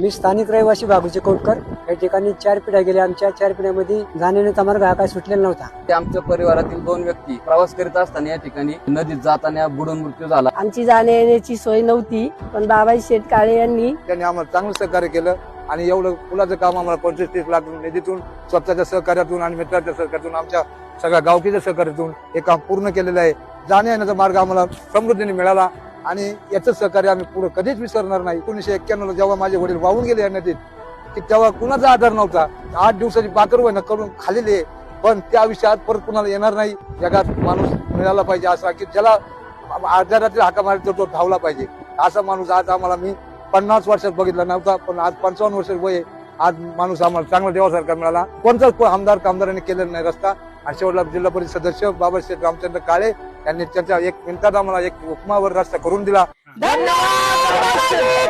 मी स्थानिक रहिवासी बाबूचे कोटकर. या ठिकाणी चार पिढ्या गेल्या. आमच्या चार पिढ्यामध्ये जाण्याचा मार्ग हा काय सुटलेला नव्हता. ते आमच्या परिवारातील दोन व्यक्ती प्रवास करीत असताना या ठिकाणी नदीत जाताना बुडून मृत्यू झाला. आमची जाण्या येण्याची सोय नव्हती पण बाबाजी शेठ काळे यांनी त्यांनी आम्हाला चांगलं सहकार्य केलं आणि एवढं पुलाचं काम आम्हाला पंचवीस तीस लाख निधीतून स्वतःच्या सहकार्यातून आणि मित्राच्या सहकार्यातून आमच्या सगळ्या गावकीच्या सहकार्यातून हे काम पूर्ण केलेलं आहे. जाण्या येण्याचा मार्ग आम्हाला समृद्धीने मिळाला. आणि याचं सहकार्य आम्ही पुढे कधीच विसरणार नाही. एकोणीसशे एक्क्याण्णवला जेव्हा माझे वडील वाहून गेले या नदीत की तेव्हा कुणाचा आधार नव्हता. आठ दिवसाची पाकर वय करून खालेली पण त्या आयुष्यात परत कुणाला येणार नाही. जगात माणूस मिळाला पाहिजे असा की ज्याला आजारातील हाका तर तो धावला पाहिजे. असा माणूस आज आम्हाला मी पन्नास वर्षात बघितला नव्हता पण आज पंचावन्न वर्ष वय आज माणूस आम्हाला चांगला देवासारखा मिळाला. कोणताच आमदार कामदारांनी केलेला नाही रस्ता. आणि शेवटला जिल्हा परिषद सदस्य बाबासाहेब रामचंद्र काळे त्यांनी त्याच्या एक मिनिटात आम्हाला एक उपमावर रस्ता करून दिला. धन्यवाद